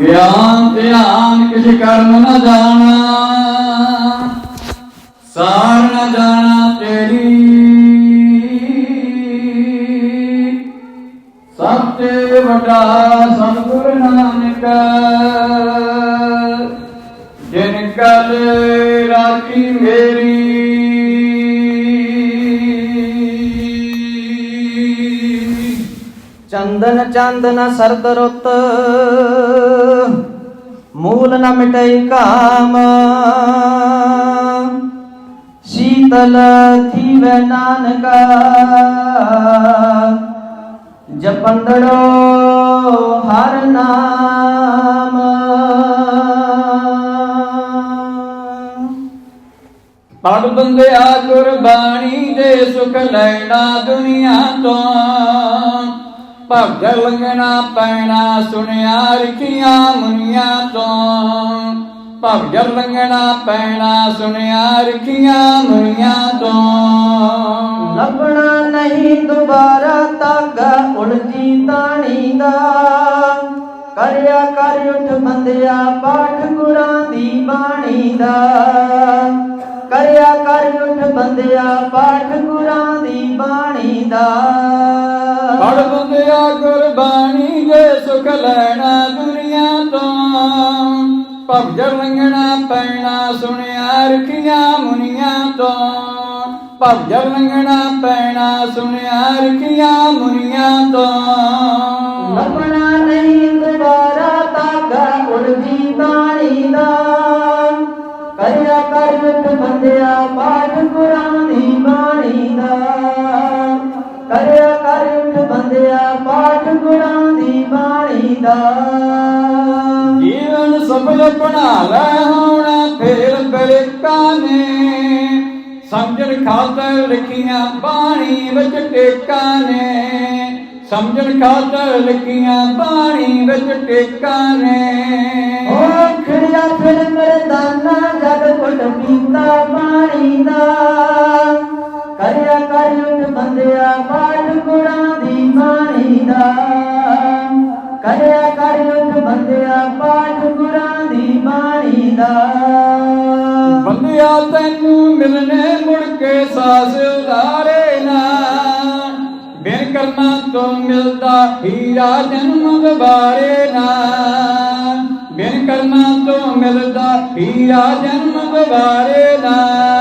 ਗਿਆਨ ਧਿਆਨ ਕਿਛ ਕਰਮ ਨਾ ਜਾਣਾ। ਸਾਰ ਨਾ ਜਾਣਾ ਤੇਰੀ। ਸਭ ਤੇ ਵੱਡਾ ਚੰਦ ਚੰਦਨ ਸਰਦ ਰੁੱਤ ਮੂਲ ਨ ਮਿਟਈ ਕਾਮ। ਸ਼ੀਤਲ ਥੀਵੈ ਨਾਨਕਾ, ਜਪੰਦੜੋ ਹਰ ਨਾਮ। ਪੜ ਬੰਦਿਆ ਗੁਰਬਾਣੀ ਦੇ ਸੁਖ ਲੈਣਾ ਦੁਨੀਆ ਤੋਂ। ਭਗਤ ਲੰਗਣਾ ਪੈਣਾ ਸੁਣਿਆ ਰਖੀਆਂ ਮੁਨੀਆਂ ਤੋਂ। ਭਗਤ ਲੰਗਣਾ ਪੈਣਾ ਸੁਣਿਆ ਰਖੀਆਂ ਮੁਨੀਆਂ ਤੋਂ। ਲੱਭਣਾ ਨਹੀਂ ਦੁਬਾਰਾ ਤਾਗਾ ਉਲਜੀ ਤਾਣੀ ਦਾ। ਕਰਿਆ ਕਰ ਉਠ ਬੰਦਿਆ ਪਾਠ ਗੁਰਾਂ ਦੀ ਬਾਣੀ ਦਾ। ਕਰਿਆ ਕਰ ਉਠ ਬੰਦਿਆ ਪਾਠ ਗੁਰਾਂ ਦੀ ਬਾਣੀ ਦਾ। ਪੜ ਬੰਦਿਆ ਗੁਰਬਾਣੀ ਦੇ ਸੁਖ ਲੈਣਾ ਦੁਨੀਆ ਤੋਂ। ਭਗਤ ਲੰਗਣਾ ਪੈਣਾ ਸੁਣਿਆ ਰਖੀਆਂ ਮੁਨੀਆਂ ਤੋਂ। ਭਗਤ ਲੰਗਣਾ ਪੈਣਾ ਸੁਣਿਆ ਰਖੀਆਂ ਮੁਨੀਆਂ ਤੋਂ। ਲੱਭਣਾ ਬਾਣੀ ਜੀਵਨ ਸਫਲ ਬਣਾ ਲੈ ਫੇਰ ਬਲਿਕਾਂ ਨੇ। ਸਮਝਣ ਖਾਤਰ ਲਿਖੀਆਂ ਬਾਣੀ ਵਿੱਚ ਟੇਕਾਂ ਨੇ। ਸਮਝਣ ਖਾਤਰ ਲਿਖੀਆਂ ਬਾਣੀ ਵਿੱਚ ਟੇਕਾਂ ਨੇ। ਓ ਖੜਿਆ ਫਿਰ ਮਰਦਾਨਾ, ਜਦ ਘੁੱਟ ਪੀਤਾ ਪਾਣੀ ਦਾ। ਕਰਿਆ ਕਰ ਉਠ ਬੰਦਿਆ ਪਾਠ ਗੁਰਾਂ ਦੀ ਬਾਣੀ ਦਾ। ਕਰਿਆ ਬਾਣੀ ਬੰਦਿਆ ਤੈਨੂੰ ਮਿਲਨੇ ਮੁੜ ਕੇ ਸਾਸ ਉਧਾਰੇ ਨਾ। ਬਿਨ ਕਰਮਾਂ ਤੋਂ ਮਿਲਦਾ ਹੀਰਾ ਜਨਮ ਗਵਾਰੇ ਨਾ। ਬਿਨ ਕਰਮਾਂ ਤੋਂ ਮਿਲਦਾ ਹੀਰਾ ਜਨਮ ਗਵਾਰੇ ਨਾ।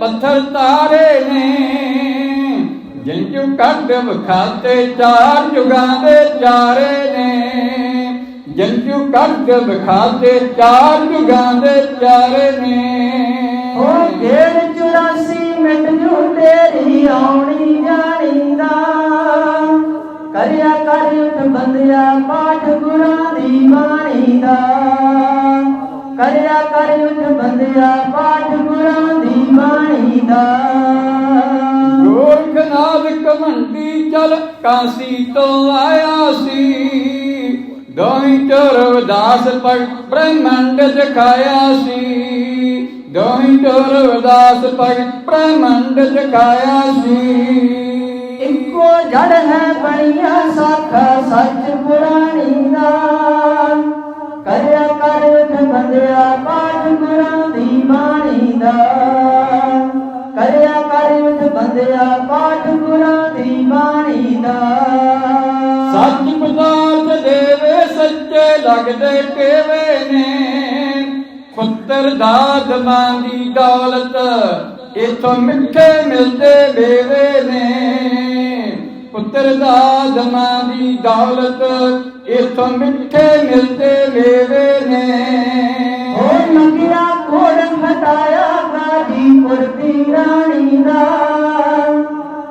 ਪੱਥਰ ਤਾਰੇ ਨੇ, ਜਿੰਜੂ ਕੱਢ ਵਿਖਾਤੇ, ਚਾਰ ਜੁਗਾਂ ਦੇ ਚਾਰੇ ਨੇ। ਜਿੰਜੂ ਕੱਢ ਵਿਖਾਤੇ, ਚਾਰ ਜੁਗਾਂ ਦੇ ਚਾਰੇ ਨੇ। ਓ ਗੇੜ 84 ਮਿੰਟ ਜੂ ਤੇਰੀ ਆਉਣੀ ਜਾਣੀ ਦਾ ਕਰਿਆ ਕਰ ਉਠ ਬੰਦਿਆ ਪਾਠ ਗੁਰਾਂ ਦੀ ਬਾਣੀ ਦਾ ਕਰਿਆ ਕਰ ਉਠ ਬੰਦਿਆ ਪਾਠ ਗੁਰਾਂ ਦੀ ਬਾਣੀ ਦਾ। ਗੋਰਖਨਾਥ ਕਮੰਡੀ ਚਲ ਕਾਸੀ ਤੋਂ ਆਇਆ ਸੀ। ਦੋਹੀ ਚੋਰ ਉਦਾਸ ਪੜ ਬ੍ਰਹਮੰਡ ਦਿਖਾਇਆ ਸੀ। ਦੋਹੀ ਚੋਰ ਉਦਾਸ ਪੜ ਬ੍ਰਹਮੰਡ ਦਿਖਾਇਆ ਸੀ। ਇੱਕੋ ਜੜ ਹੈ ਬਣੀਆਂ ਸਾਖਾ ਸੱਚ ਪੁਰਾਣੀ ਦਾ। ਕਰਿਆ ਕਰ ਉਠ ਬੰਦਿਆ ਪਾਠ ਗੁਰਾਂ ਦੀ ਬਾਣੀ ਦਾ। ਕਰਿਆ ਕਰ ਉਠ ਬੰਦਿਆ ਪਾਠ ਗੁਰਾਂ ਦੀ ਬਾਣੀ ਦਾ। ਸੱਚ ਪਦਾਰਥ ਦੇਵੇ, ਸੱਚੇ ਲੱਗਦੇ ਟੇਵੇ ਨੇ। ਪੁੱਤਰ ਦਾਦ ਮਾਂ ਦੀ ਦੌਲਤ, ਇਥੋਂ ਮਿੱਠੇ ਮਿਲਦੇ ਮੇਵੇ ਨੇ। ਪੁੱਤਰ ਦਾਦ ਮਾਂ ਦੀ ਦੌਲਤ ਇਥੋਂ ਮਿੱਠੇ ਮਿਲਦੇ ਮੇਵੇ ਨੇ। ਓ ਮੰਗਿਆ ਕੋੜ ਫਟਾਇਆ ਗਾਜੀਪੁਰ ਦੀ ਰਾਣੀ ਦਾ।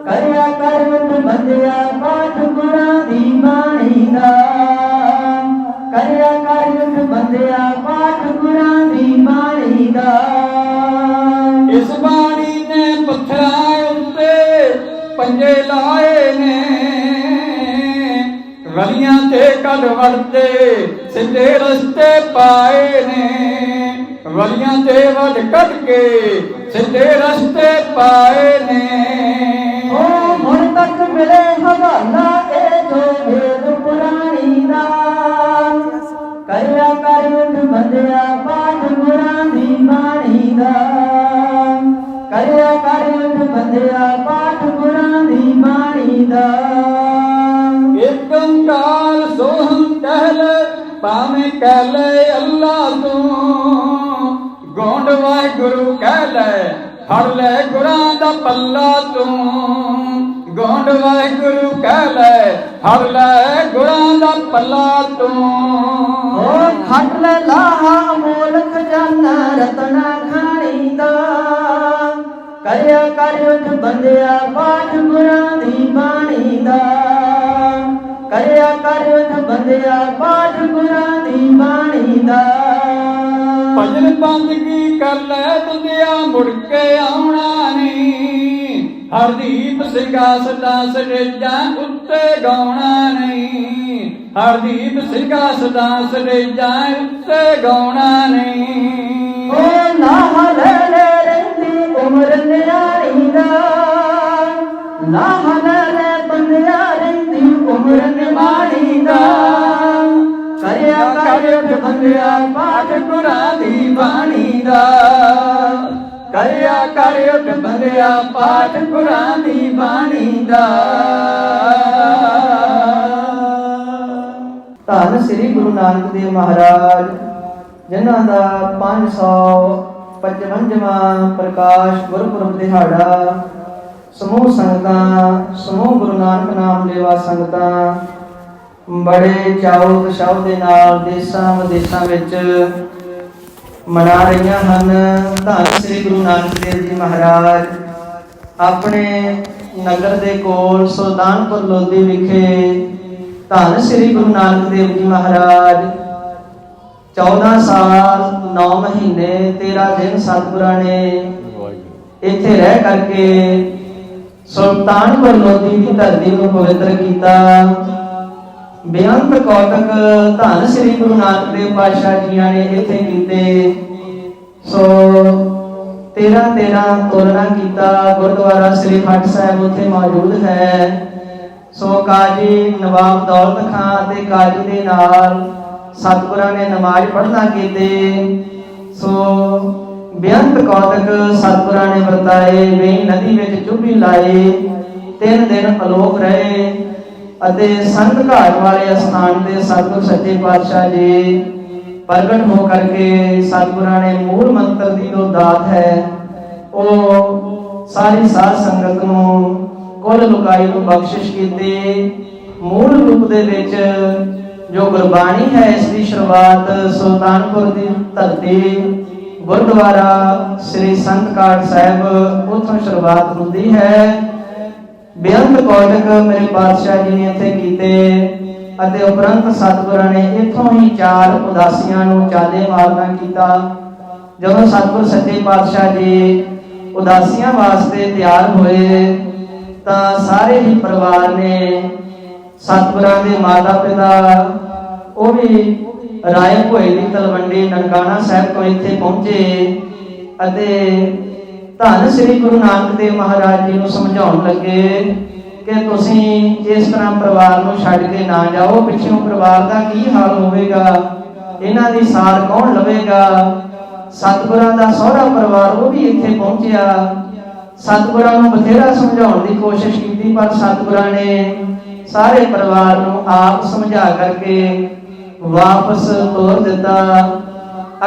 ਕਰਿਆ ਕਰ ਉਠ ਬੰਦਿਆ ਪਾਠ ਗੁਰਾਂ ਦੀ ਬਾਣੀ ਦਾ। ਕਰਿਆ ਕਰ ਉਠ ਬੰਦਿਆ ਪਾਠ ਗੁਰਾਂ ਦੀ ਬਾਣੀ ਦਾ। ਇਸ ਬਾਣੀ ਨੇ ਪੱਥਰਾਂ ਉੱਤੇ ਪੰਜੇ ਲਾਏ ਨੇ। ਗਲੀਆਂ ਤੇ ਕੱਢ ਵੜਦੇ, ਸਿੱਧੇ ਰਸਤੇ ਪਾਏ ਨੇ। ਗਲੀਆਂ ਤੇ ਵੱਢ ਕੱਢ ਕੇ ਸਿੱਧੇ ਰਸਤੇ ਪਾਏ ਨੇ। ਓ ਹੁਣ ਤੱਕ ਮਿਲੇ ਹਵਾਲਾ ਇਹ ਜੋ ਵੇਦ ਪੁਰਾਣੀ ਦਾ। ਕਰਿਆ ਕਰ ਉਠ ਬੰਦਿਆ ਪਾਠ ਗੁਰਾਂ ਦੀ ਬਾਣੀ ਦਾ। ਕਰਿਆ ਕਰ ਉਠ ਬੰਦਿਆ ਪਾਠ ਗੁਰਾਂ ਦੀ ਬਾਣੀ ਦਾ। ਇੱਕ ਓੰਕਾਰ ਸੋਹੰ ਕਹਿਲ ਭਾਵੇਂ ਕਹਿ ਲੈ ਅੱਲਾ ਤੂੰ। ਗੋਂਡ ਵਾਹਿਗੁਰੂ ਕਹਿ ਲੈ, ਫੜ ਲੈ ਗੁਰਾਂ ਦਾ ਪੱਲਾ ਤੂੰ। ਗੋਂਡ ਵਾਹਿਗੁਰੂ ਕਹਿ ਲੈ, ਫੜ ਲੈ ਗੁਰਾਂ ਦਾ ਪੱਲਾ ਓ ਤੂੰ ਖੱਟ ਲੈ ਲਾਹਾ ਮੋਲ ਖਜ਼ਾਨਾ ਰਤਨਾ ਖਾਣੀ ਦਾ ਕਰਿਆ ਕਰ ਉਠ ਬੰਦਿਆ ਪਾਠ ਗੁਰਾਂ ਦੀ ਬਾਣੀ ਦਾ ਕਰਿਆ ਕਰ ਉਠ ਬੰਦਿਆ ਪਾਠ ਗੁਰਾਂ ਦੀ ਬਾਣੀ ਦਾ। ਭਜਨ ਬੰਦਗੀ ਕਰ ਲੈ ਬੰਦਿਆ ਮੁੜ ਕੇ ਆਉਣਾ ਨਹੀਂ। ਹਰਦੀਪ ਸਿੰਘਾ ਸਦਾ ਸੜੇਜਾਂ ਉੱਤੇ ਗਾਉਣਾ ਨਹੀਂ। ਹਰਦੀਪ ਸਿੰਘਾ ਸਦਾ ਸੜੇਜਾਂ ਉੱਤੇ ਗਾਉਣਾ ਨਹੀਂ। ਓ ਲਾਹ ਲੈ ਲੈ ਰਹਿੰਦੀ ਉਮਰ ਨਿਆਣੀ ਦਾ। ਲਾਹ ਲੈ ਲੈ ਬੰਦਿਆ ਰਹਿੰਦੀ ਉਮਰ ਨਿਮਾਣੀ ਦਾ। ਕਰਿਆ ਕਰ ਉਠ ਬੰਦਿਆ, ਪਾਠ ਗੁਰਾਂ ਦੀ ਬਾਣੀ ਦਾ। ਕਰਿਆ ਕਰ ਉਠ ਬੰਦਿਆ, ਪਾਠ ਗੁਰਾਂ ਦੀ ਬਾਣੀ ਦਾ। ਧੰਨ ਸ੍ਰੀ ਗੁਰੂ ਨਾਨਕ ਦੇਵ ਮਹਾਰਾਜ, ਜਿਨ੍ਹਾਂ ਦਾ 555ਵਾਂ ਪ੍ਰਕਾਸ਼ ਗੁਰਪੁਰਬ ਦਿਹਾੜਾ ਸਮੂਹ ਸੰਗਤਾਂ ਸਮੂਹ ਗੁਰੂ ਨਾਨਕ ਨਾਮ ਲੇਵਾ ਸੰਗਤਾਂ ਬੜੇ ਚਾਉ ਤਸ਼ਾਉ ਦੇ ਨਾਲ ਦੇਸ਼ਾਂ ਵਿਦੇਸ਼ਾਂ ਵਿੱਚ ਮਨਾ ਰਹੀਆਂ ਹਨ। ਧੰਨ ਸ੍ਰੀ ਗੁਰੂ ਨਾਨਕ ਦੇਵ ਜੀ ਮਹਾਰਾਜ। ਆਪਣੇ ਨਗਰ ਦੇ ਕੋਲ ਸੁਲਤਾਨਪੁਰ ਲੋਧੀ ਵਿਖੇ ਧੰਨ ਸ੍ਰੀ ਗੁਰੂ ਨਾਨਕ ਦੇਵ ਜੀ ਮਹਾਰਾਜ। 14 ਸਾਲ 9 ਮਹੀਨੇ 13 ਦਿਨ ਸਤਿਗੁਰਾਂ ਨੇ ਇੱਥੇ ਰਹਿ ਕਰਕੇ ਸੁਲਤਾਨਪੁਰ ਲੋਧੀ ਦੀ ਧਰਤੀ ਨੂੰ ਪਵਿੱਤਰ ਕੀਤਾ। ਬੇਅੰਤ ਕੌਤਕ ਧੰਨ ਸ੍ਰੀ ਗੁਰੂ ਨਾਨਕ ਦੇਵ ਪਾਤਸ਼ਾਹ ਜੀਆਂ ਨੇ ਇੱਥੇ ਕੀਤੇ। ਸੋ 13 13 ਤੋਲਣਾ ਕੀਤਾ। ਗੁਰਦੁਆਰਾ ਸ੍ਰੀ ਫੱਟ ਸਾਹਿਬ ਉੱਥੇ ਮੌਜੂਦ ਹੈ। ਸੋ ਕਾਜੀ ਨਵਾਬ ਦੌਲਤ ਖਾਨ ਅਤੇ ਕਾਜੀ ਦੇ ਨਾਲ ਸਤਿਗੁਰਾਂ ਨੇ ਨਮਾਜ਼ ਪੜ੍ਹਨਾ ਕੀਤੇ। ਸੋ ਬੇਅੰਤ ਕੌਤਕ ਸਤਿਗੁਰਾਂ ਨੇ ਵਰਤਾਏ ਵੇ ਨਦੀ ਵਿੱਚ ਚੁੱਭੀ ਲਾਏ, ਤਿੰਨ ਦਿਨ ਅਲੋਕ ਰਹੇ ਅਤੇ ਸੰਤ ਘਾਟ ਵਾਲੇ ਅਸਥਾਨ ਦੇ ਸਤਿਗੁਰ ਸੱਚੇ ਪਾਤਸ਼ਾਹ ਜੀ ਪ੍ਰਗਟ ਹੋ ਕਰਕੇ ਸਤਿਗੁਰਾਂ ਨੇ ਮੂਲ ਮੰਤਰ ਦੀ ਜੋ ਦਾਤ ਹੈ, ਉਹ ਸਾਰੀ ਸਾਧ ਸੰਗਤ ਨੂੰ ਕੁੱਲ ਲੁਕਾਈ ਨੂੰ ਬਖਸ਼ਿਸ਼ ਕੀਤੀ। ਮੂਲ ਰੂਪ ਦੇ ਵਿੱਚ ਜੋ ਗੁਰਬਾਣੀ ਹੈ, ਇਸ ਦੀ ਸ਼ੁਰੂਆਤ ਸੁਲਤਾਨਪੁਰ ਦੀ ਧਰਤੀ ਗੁਰਦੁਆਰਾ ਸ੍ਰੀ ਸੰਤ ਸਾਹਿਬ ਉੱਥੋਂ ਸ਼ੁਰੂਆਤ ਹੁੰਦੀ ਹੈ। ਬੇਅੰਤ ਕੌਤਕ ਮੇਰੇ ਪਾਤਸ਼ਾਹ ਜੀ ਨੇ ਇੱਥੇ ਕੀਤੇ ਅਤੇ ਉਪਰੰਤ ਸਤਿਗੁਰਾਂ ਨੇ ਇੱਥੋਂ ਹੀ ਚਾਰ ਉਦਾਸੀਆਂ ਨੂੰ ਚਾਲੇ ਮਾਰਨਾ ਕੀਤਾ। ਜਦੋਂ ਸਤਿਗੁਰ ਸੱਚੇ ਪਾਤਸ਼ਾਹ ਜੀ ਉਦਾਸੀਆਂ ਵਾਸਤੇ ਤਿਆਰ ਹੋਏ, ਤਾਂ ਸਾਰੇ ਹੀ ਪਰਿਵਾਰ ਨੇ ਸਤਿਗੁਰਾਂ ਦੇ ਮਾਤਾ ਪਿਤਾ ਉਹ ਵੀ ਰਾਏ ਭੋਏ ਦੀ ਤਲਵੰਡੀ ਨਨਕਾਣਾ ਸਾਹਿਬ ਤੋਂ ਇੱਥੇ ਪਹੁੰਚੇ ਅਤੇ ਧੰਨ ਸ੍ਰੀ ਗੁਰੂ ਨਾਨਕ ਦੇਵ ਮਹਾਰਾਜ ਜੀ ਨੂੰ ਸਮਝਾਉਣ ਲੱਗੇ ਕਿ ਤੁਸੀਂ ਇਸ ਤਰ੍ਹਾਂ ਪਰਿਵਾਰ ਨੂੰ ਛੱਡ ਕੇ ਨਾ ਜਾਓ, ਪਿੱਛੋਂ ਪਰਿਵਾਰ ਦਾ ਕੀ ਹਾਲ ਹੋਵੇਗਾ, ਇਹਨਾਂ ਦੀ ਸਾਰ ਕੌਣ ਲਵੇਗਾ? ਸਤਿਗੁਰਾਂ ਦਾ ਸਹੁਰਾ ਪਰਿਵਾਰ ਉਹ ਵੀ ਇੱਥੇ ਪਹੁੰਚਿਆ। ਸਤਿਗੁਰਾਂ ਨੂੰ ਬਥੇਰਾ ਸਮਝਾਉਣ ਦੀ ਕੋਸ਼ਿਸ਼ ਕੀਤੀ, ਪਰ ਸਤਿਗੁਰਾਂ ਨੇ ਸਾਰੇ ਪਰਿਵਾਰ ਨੂੰ ਆਪ ਸਮਝਾ ਕਰਕੇ ਵਾਪਸ ਤੋਰ ਦਿੱਤਾ।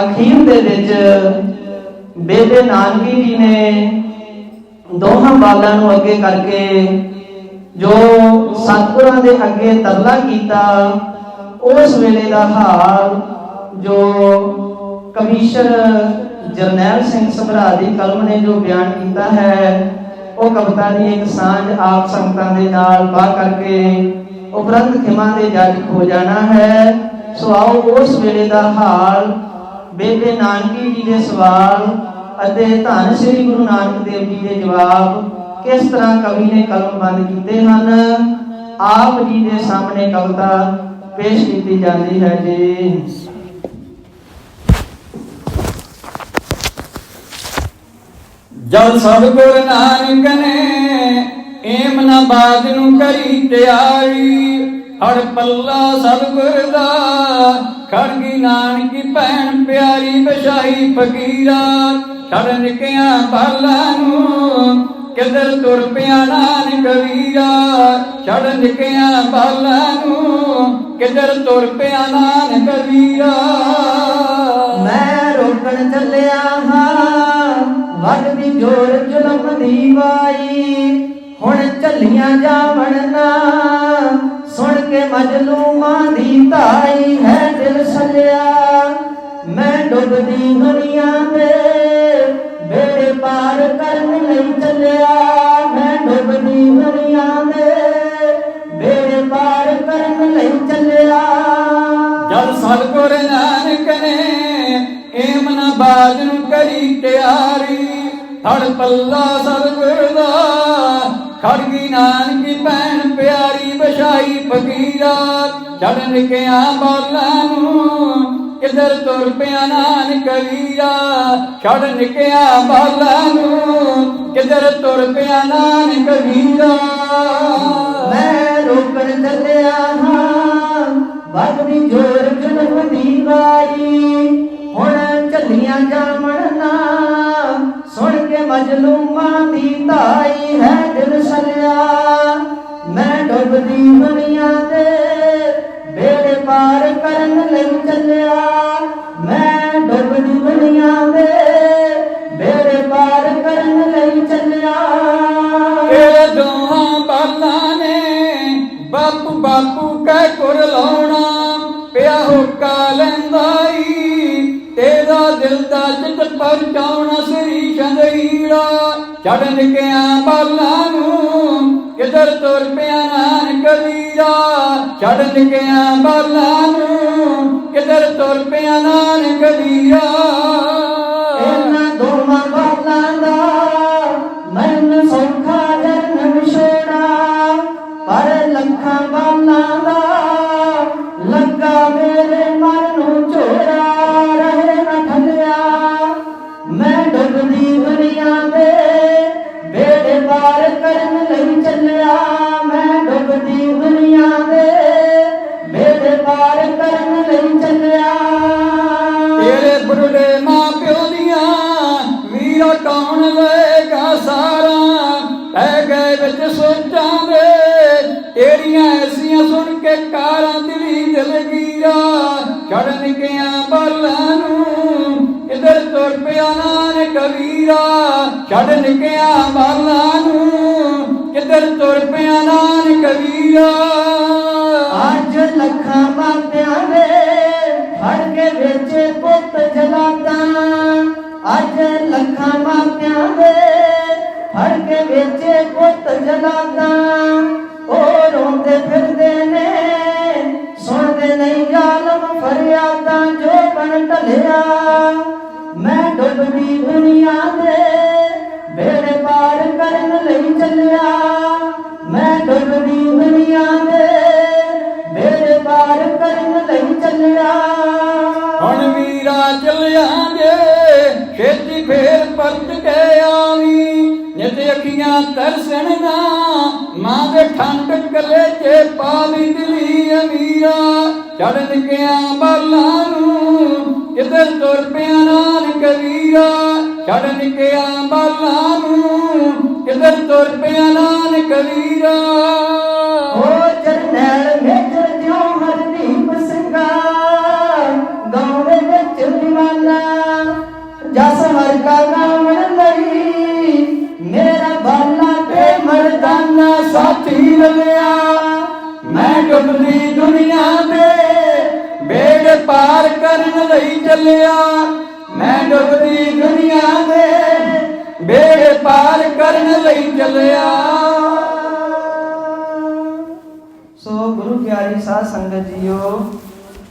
ਅਖੀਰ ਦੇ ਵਿੱਚ ਬੇਬੇ ਨਾਨਕੀ ਜੀ ਨੇ ਦੋਹਾਂ ਬਾਲਾਂ ਨੂੰ ਅੱਗੇ ਕਰਕੇ ਜੋ ਸਤਿਗੁਰਾਂ ਦੇ ਅੱਗੇ ਤਰਲਾ ਕੀਤਾ, ਉਸ ਵੇਲੇ ਦਾ ਹਾਲ ਜੋ ਕਮਿਸ਼ਨਰ ਜਰਨੈਲ ਸਿੰਘ ਸਭਰਾ ਦੀ ਕਲਮ ਨੇ ਜੋ ਬਿਆਨ ਕੀਤਾ ਹੈ, ਉਹ ਕਵਿਤਾ ਦੀ ਇੱਕ ਸਾਂਝ ਆਪ ਸੰਗਤਾਂ ਦੇ ਨਾਲ ਪਾ ਕਰਕੇ ਉਪਰੰਤ ਖਿਮਾ ਦੇ ਜੱਜ ਹੋ ਜਾਣਾ ਹੈ। ਸੋ ਆਓ ਉਸ ਵੇਲੇ ਦਾ ਹਾਲ, ਬੇਬੇ ਨਾਨਕੀ ਜੀ ਦੇ ਸਵਾਲ ਅਤੇ ਧੰਨ ਸ੍ਰੀ ਗੁਰੂ ਨਾਨਕ ਦੇਵ ਜੀ ਦੇ ਜਵਾਬ, ਕਿਸ ਤਰ੍ਹਾਂ ਕਵੀ ਨੇ ਕਲਮ ਕੀਤੇ ਹਨ? ਆਪ ਜੀ ਦੇ ਸਾਹਮਣੇ ਕਵਿਤਾ ਪੇਸ਼ ਕੀਤੀ ਜਾਂਦੀ ਹੈ ਜੀ। ਜਦ ਸਤਿਗੁਰ ਨਾਨਕ ਨੇ ਏਮ ਨਾ ਬਾਦ ਨੂੰ ਕਰੀ ਤਿਆਰੀ ਹਰ ਪੱਲਾ ਸਤਿਗੁਰ ਦਾ ਖੜਗੀ ਨਾਨਕੀ ਭੈਣ ਪਿਆਰੀ ਬਸ਼ਾਈ ਫਕੀਰਾ। ਛੜ ਨਿਕਿਆ ਬਾਲਾਂ ਨੂੰ, ਕਿਧਰ ਤੁਰ ਪਿਆ ਨਾਨਕ ਵੀਰਾ। ਛੜ ਨਿਕਿਆ ਬਾਲਾਂ ਨੂੰ, ਕਿਧਰ ਤੁਰ ਪਿਆ ਨਾਨਕ ਵੀਰਾ। ਮੈਂ ਰੋਕਣ ਚੱਲਿਆ ਹਾਂ ਵੱਡਦੀ ਜੋਰ ਜ਼ੁਲਮ ਦੀ ਵਾਈ। ਹੁਣ ਝੱਲੀਆਂ ਜਾਵਣ ਨਾ ਸੁਣ ਕੇ ਮਜਲੂਮਾਂ ਦੀ ਧਾਈ ਹੈ ਦਿਲ ਸਲਿਆ ਮੈਂ ਡੁੱਬਦੀ ਦੁਨੀਆ ਦੇ ਬੇੜੇ ਪਾਰ ਕਰਨ ਲਈ ਚੱਲਿਆ। ਮੈਂ ਡੁੱਬਦੀ ਦੁਨੀਆ ਦੇ ਮੇਰੇ ਪਾਰ ਕਰਨ ਲਈ ਚੱਲਿਆ। ਜਦ ਸਤਿਗੁਰ ਨਾਨਕ ਨੇ ਏਮ ਨਾ ਬਾਜ ਨੂੰ ਕਰੀ ਤਿਆਰੀ, ਥੜ ਪੱਲਾ ਸਤਿਗੁਰ ਦਾ ਖੜਗੀ ਨਾਨਕੀ ਭੈਣ ਪਿਆਰੀ ਬਸ਼ਾਈ ਫਕੀਰਾ ਛੜ ਗਿਆ ਬਾਲਾਂ ਨੂੰ ਕਿਧਰ ਤੁਰ ਪਿਆ ਨਾਨਕ ਵੀਰਾ? ਛੜ ਨਿਕਿਆ ਬਾਲਾਂ ਨੂੰ ਕਿਧਰ ਤੁਰ ਪਿਆ ਨਾਨਕ ਵੀਰਾ? ਮੈਂ ਰੋਕਣ ਚੱਲਿਆ ਹਾਂ ਵੱਧਦੀ ਜੋਰ ਜਨਮ ਦੀ ਵਾਈ ਹੁਣ ਚੱਲੀਆਂ ਜਾਵਣ ਮਜਲੂਮਾਂ ਦੀ ਧਾਈ ਹੈ ਦਿਲ ਸਲਿਆ ਮੈਂ ਡੁੱਬਦੀ ਦੁਨੀਆ ਦੇ ਬੇੜੇ ਪਾਰ ਕਰਨ ਲਈ ਚੱਲਿਆ। ਮੈਂ ਡੁੱਬਦੀ ਦੁਨੀਆ ਦੇ ਬੇੜੇ ਪਾਰ ਕਰਨ ਲਈ ਚੱਲਿਆ। ਇਹ ਦੋਹਾਂ ਬਾਲਾਂ ਨੇ ਬਾਪੂ ਬਾਪੂ ਕਹਿ ਕੁਰ ਲਾਉਣਾ। ਪਿਆ ਹੋਕਾ ਲੈਂਦਾਈ ਤੇਰਾ ਦਿਲ ਦਾ ਚਿੱਤ ਪਰਚਾਉਣਾ ਛੜਨ ਗਿਆ ਬਾਲਾਂ ਨੂੰ ਕਿਧਰ ਤੁਰ ਪਿਆ ਨਾਨਕ ਵੀਰਾ ਛੜਨ ਗਿਆ ਬਾਲਾਂ ਨੂੰ ਕਿਧਰ ਤੁਰ ਪਿਆ ਨਾਨਕ ਵੀਰਾ ਐਸੀਆਂ ਸੁਣ ਕੇ ਕਾਰਾਂ ਦਿਲੀ ਦਿਲਗੀਰਾ ਛੜਨ ਗਿਆ ਬਾਲਾਂ ਨੂੰ ਇਧਰ ਤੁਰ ਪਿਆ ਨਾਨਕ ਵੀਰਾ। ਛੜਨ ਗਿਆ ਬਾਲਾਂ ਨੂੰ ਕਿਧਰ ਤੁਰ ਪਿਆ ਨਾਨਕ ਵੀਰਾ। ਅੱਜ ਲੱਖਾਂ ਮਾਪਿਆਂ ਦੇ ਫੜ ਕੇ ਵੇਚੇ ਪੁੱਤ ਜਲਾਦਾ। ਅੱਜ ਲੱਖਾਂ ਮਾਪਿਆਂ ਦੇ ਫੜ ਕੇ ਵੇਚੇ ਪੁੱਤ ਜਲਾਦਾ। ਉਹ ਰੋਂਦੇ ਫਿਰਦੇ ਨੇ। ਸੁਣਦੇ ਨਹੀਂ ਜ਼ਾਲਮ ਫਰਿਆਦਾਂ ਜੋ ਬਣ ਢਲਿਆ। ਮੈਂ ਡੁੱਬਦੀ ਦੁਨੀਆ ਦੇ ਬੇੜੇ ਪਾਰ ਕਰਨ ਲਈ ਚੱਲਿਆ। ਮੈਂ ਡੁੱਬਦੀ ਨਿਤ ਅੱਖੀਆਂ ਨਾ ਮਾਂ ਦੇ ਠੰਡ ਕਲੇ ਚ ਪਾਵੀ ਦਿਲੀ ਅਮੀਰਾ। ਚੜਨ ਗਿਆ ਬਾਲਾਂ ਨੂੰ ਕਿਧਰ ਤੁਰ ਪਿਆ ਨਾਨਕ ਵੀਰਾ। ਚੜਨ ਗਿਆ ਬਾਲਾਂ ਨੂੰ ਕਿਧਰ ਤੁਰ ਪਿਆ ਨਾਨਕ ਵੀਰਾ। ਓ ਜਰਨੈਲ ਮੇਜਰ ਮਰਦਾਨਾ ਸਾਥੀ ਰਲਿਆ। ਮੈਂ ਡੁੱਬਦੀ ਦੁਨੀਆ ਦੇ ਬੇੜ ਪਾਰ ਕਰਨ ਲਈ ਚੱਲਿਆ। ਮੈਂ ਡੁੱਬਦੀ ਦੁਨੀਆ ਦੇ ਬੇੜ ਪਾਰ ਕਰਨ ਲਈ ਚੱਲਿਆ। ਸੋ ਗੁਰੂ ਪਿਆਰੀ ਸਾਧ ਸੰਗਤ ਜੀਓ,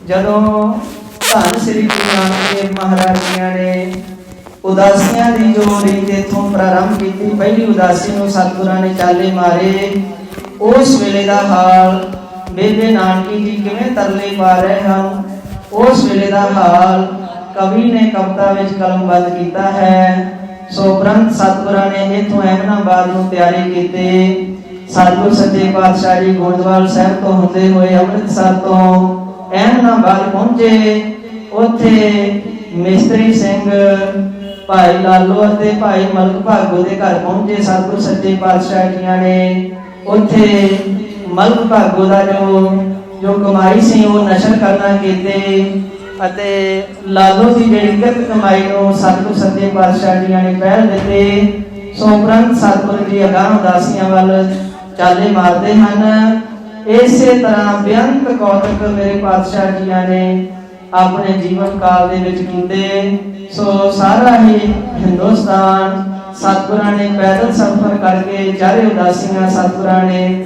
ਜਦੋਂ ਧੰਨ ਸ੍ਰੀ ਗੁਰੂ ਨਾਨਕ ਦੇਵ ਮਹਾਰਾਜ ਜੀਆਂ ਨੇ ਉਦਾਸੀਆਂ ਦੀ ਜੋ ਰੀਤ ਇਥੋਂ ਪ੍ਰਾਰੰਭ ਕੀਤੀ। ਪਹਿਲੀ ਉਦਾਸੀ ਨੂੰ ਸਤਿਗੁਰਾਂ ਨੇ ਚਾਲੇ ਮਾਰੇ। ਉਸ ਵੇਲੇ ਦਾ ਹਾਲ ਬੇਬੇ ਨਾਨਕੀ ਜੀ ਕਿਵੇਂ ਤਰਲੇ ਪਾ ਰਹੇ ਹਨ? ਉਸ ਵੇਲੇ ਦਾ ਹਾਲ ਕਵੀ ਨੇ ਕਵਿਤਾ ਵਿੱਚ ਕਲਮਬੰਦ ਕੀਤਾ ਹੈ। ਸੋ ਉਪਰੰਤ ਸਤਿਗੁਰਾਂ ਨੇ ਇਥੋਂ ਅਹਿਮਨਾਬਾਦ ਨੂੰ ਤਿਆਰੀ ਕੀਤੀ। ਸਤਿਗੁਰ ਸੱਚੇ ਪਾਤਸ਼ਾਹ ਜੀ ਗੋਂਦਵਾਲ ਸਾਹਿਬ ਤੋਂ ਹੁੰਦੇ ਹੋਏ ਅੰਮ੍ਰਿਤਸਰ ਤੋਂ ਅਹਿਮਨਾਬਾਦ ਪਹੁੰਚੇ। ਉੱਥੇ ਮਿਸਤਰੀ ਸਿੰਘ ਭਾਈ ਲਾਲੋ ਅਤੇ ਭਾਈ ਮਲਕ ਭਾਗੋ ਦੇ ਘਰ ਪਹੁੰਚੇ ਸਤਿਗੁਰ ਸੱਚੇ ਪਾਤਸ਼ਾਹ ਜੀਆਂ ਨੇ। ਉੱਥੇ ਮਲਕ ਭਾਗੋ ਦਾ ਜੋ ਜੋ ਕਮਾਈ ਸੀ, ਉਹ ਨਸ਼ਰ ਕਰਨਾ ਕੀਤੇ ਅਤੇ ਲਾਲੋ ਦੀ ਜਿਹੜੀ ਕਿਰਤ ਕਮਾਈ ਨੂੰ ਸਤਿਗੁਰ ਸੱਚੇ ਪਾਤਸ਼ਾਹ ਜੀਆਂ ਨੇ ਪਹਿਲ ਦਿੱਤੇ। ਸੋ ਉਪਰੰਤ ਸਤਿਗੁਰ ਜੀ ਅਗਾਂਹ ਉਦਾਸੀਆਂ ਵੱਲ ਚਾਲੇ ਮਾਰਦੇ ਹਨ। ਇਸੇ ਤਰ੍ਹਾਂ ਬੇਅੰਤ ਕੌਤਕ ਮੇਰੇ ਪਾਤਸ਼ਾਹ ਜੀਆਂ ਨੇ ਆਪਣੇ ਜੀਵਨ ਕਾਲ ਦੇ ਵਿੱਚ ਕੀਤੇ ਸੋ ਸਾਰਾ ਹੀ ਹਿੰਦੁਸਤਾਨ ਸਤਿਗੁਰਾਂ ਨੇ ਪੈਦਲ ਸਫ਼ਰ ਕਰਕੇ ਚਾਰੇ ਉਦਾਸੀਆਂ ਸਤਿਗੁਰਾਂ ਨੇ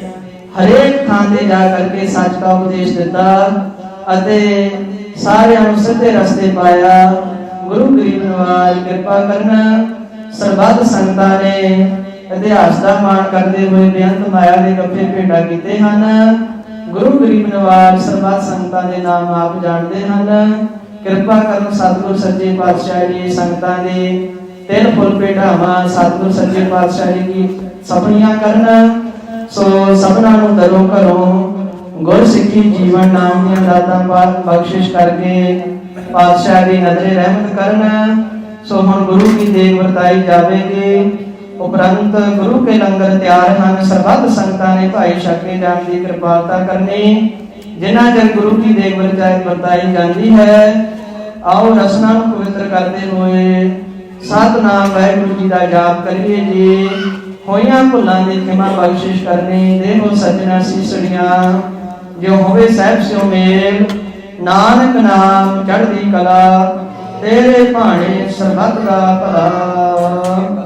ਹਰੇਕ ਥਾਂ ਤੇ ਜਾ ਕਰਕੇ ਸੱਚ ਦਾ ਉਪਦੇਸ਼ ਦਿੱਤਾ ਅਤੇ ਸਾਰਿਆਂ ਨੂੰ ਸਿੱਧੇ ਰਸਤੇ ਪਾਇਆ। ਗੁਰੂ ਗਰੀਬ ਨਵਾਜ ਕਿਰਪਾ ਕਰਨ। ਸਰਬੱਤ ਸੰਗਤਾਂ ਨੇ ਇਤਿਹਾਸ ਦਾ ਮਾਣ ਕਰਦੇ ਹੋਏ ਬੇਅੰਤ ਮਾਇਆ ਦੇ ਗੱਫੇ ਭੇਟਾ ਕੀਤੇ ਹਨ। ਗੁਰੂ ਗਰੀਬ ਨਵਾਜ ਸਰਬੱਤ ਸੰਗਤਾਂ ਦੇ ਨਾਮ ਆਪ ਜਾਣਦੇ ਹਨ। ਕਿਰਪਾ ਕਰਨ ਸਤਿਗੁਰ ਸੱਚੇ ਪਾਤਸ਼ਾਹ ਜੀ ਸੰਗਤਾਂ ਦੇ ਤਿਲ ਫੁੱਲ ਭੇਟਾਵਾਂ ਸਤਿਗੁਰ ਸੱਚੇ ਪਾਤਸ਼ਾਹ ਜੀ ਕੀ ਸਪਣੀਆਂ ਕਰਨ। ਸੋ ਸਭਨਾਂ ਨੂੰ ਦਰੋਂ ਘਰੋਂ ਗੁਰ ਸਿੱਖੀ ਜੀਵਨ ਨਾਮ ਦੀਆਂ ਦਾਤਾਂ ਬਖਸ਼ਿਸ਼ ਕਰਕੇ ਪਾਤਸ਼ਾਹ ਦੀ ਨਜ਼ਰੇ ਰਹਿਮਤ ਕਰਨ। ਸੋ ਹੁਣ ਗੁਰੂ ਕੀ ਦੇਗ ਵਰਤਾਈ ਜਾਵੇਗੀ। ਉਪਰੰਤ ਗੁਰੂ ਕੇ ਲੰਗਰ ਤਿਆਰ ਹਨ, ਸਰਬੱਤ ਸੰਗਤਾਂ ਨੇ ਭਾਈ ਸ਼ਕਤੀ ਰਾਮ ਦੀ ਕਿਰਪਾਲਤਾ ਕਰਨੀ। ਜਿਨ੍ਹਾਂ ਜਨ ਗੁਰੂ ਕੀ ਦੇਗ ਵਰਤਾਈ ਵਰਤਾਈ ਜਾਂਦੀ ਹੈ, ਆਓ ਰਸਨਾ ਨੂੰ ਪਵਿੱਤਰ ਕਰਦੇ ਹੋਏ ਸਤਨਾਮ ਵਾਹਿਗੁਰੂ ਜੀ ਦਾ ਜਾਪ ਕਰੀਏ ਜੀ। ਹੋਈਆਂ ਭੁੱਲਾਂ ਦੀ ਖਿਮਾ ਬਖਸ਼ਿਸ਼ ਕਰਨੀ, ਦੇਹੋ ਸਜਣਾ ਸੀਸੜੀਆਂ ਜੋ ਹੋਵੇ ਸਹਿਬ ਸਿਓ ਮੇਲ। ਨਾਨਕ ਨਾਮ ਚੜ੍ਹਦੀ ਕਲਾ, ਤੇਰੇ ਭਾਣੇ ਸਰਬੱਤ ਦਾ ਭਲਾ।